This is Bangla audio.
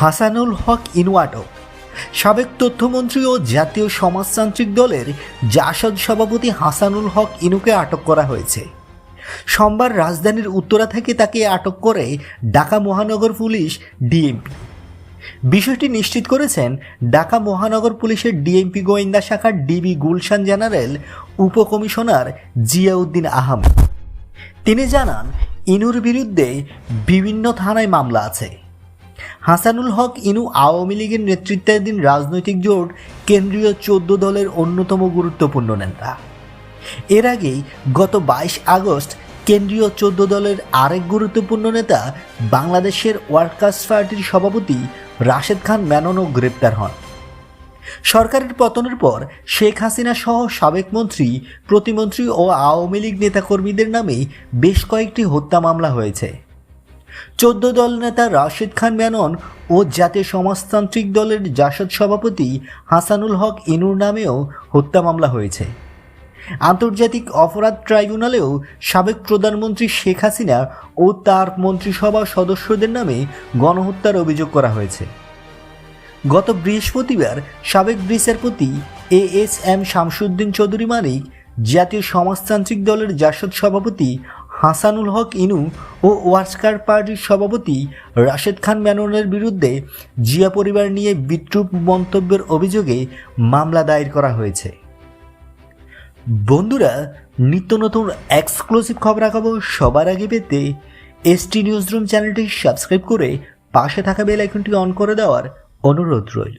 হাসানুল হক ইনুয়াটো সাবেক তথ্যমন্ত্রী ও জাতীয় সমাজতান্ত্রিক দলের জাসদ সভাপতি হাসানুল হক ইনুকে আটক করা হয়েছে। সোমবার রাজধানীর উত্তরা থেকে তাকে আটক করে ঢাকা মহানগর পুলিশ ডিএমপি। বিষয়টি নিশ্চিত করেছেন ঢাকা মহানগর পুলিশের ডিএমপি গোয়েন্দা শাখার ডিবি গুলশান জেনারেল উপকমিশনার জিয়াউদ্দিন আহমেদ। তিনি জানান, ইনুর বিরুদ্ধে বিভিন্ন থানায় মামলা আছে। হাসানুল হক ইনু আওয়ামী লীগের নেতৃত্বাধীন রাজনৈতিক জোট কেন্দ্রীয় চোদ্দ দলের অন্যতম গুরুত্বপূর্ণ নেতা। এর আগেই গত বাইশ আগস্ট কেন্দ্রীয় চোদ্দ দলের আরেক গুরুত্বপূর্ণ নেতা বাংলাদেশের ওয়ার্কার্স পার্টির সভাপতি রাশেদ খান মেননও গ্রেপ্তার হন। সরকারের পতনের পর শেখ হাসিনা সহ সাবেক মন্ত্রী, প্রতিমন্ত্রী ও আওয়ামী লীগ নেতাকর্মীদের নামে বেশ কয়েকটি হত্যা মামলা হয়েছে। চোদ্দ দল নেতা রাশেদ খান মেনন ও জাতীয় সমাজতান্ত্রিক দলের জাসদ সভাপতি হাসানুল হক ইনুর নামেও হত্যা মামলা হয়েছে। আন্তর্জাতিক অপরাধ ট্রাইব্যুনালেও সাবেক প্রধানমন্ত্রী শেখ হাসিনা ও তার মন্ত্রিসভা সদস্যদের নামে গণহত্যার অভিযোগ করা হয়েছে। গত বৃহস্পতিবার সাবেক বিচারপতি A S M Shamsuddin Chowdhury Manik জাতীয় সমাজতান্ত্রিক দলের জাসদ সভাপতি হাসানুল হক ইনু ও ওয়ার্কার পার্টির সভাপতি রাশেদ খান মেননের বিরুদ্ধে জিয়া পরিবার নিয়ে বিদ্রুপ মন্তব্যের অভিযোগে মামলা দায়ের করা হয়েছে। বন্ধুরা, নিত্য নতুন এক্সক্লুসিভ খবরাখবর সবার আগে পেতে এসটি নিউজ রুম চ্যানেলটি সাবস্ক্রাইব করে পাশে থাকা বেল আইকনটি অন করে দেওয়ার অনুরোধ রইল।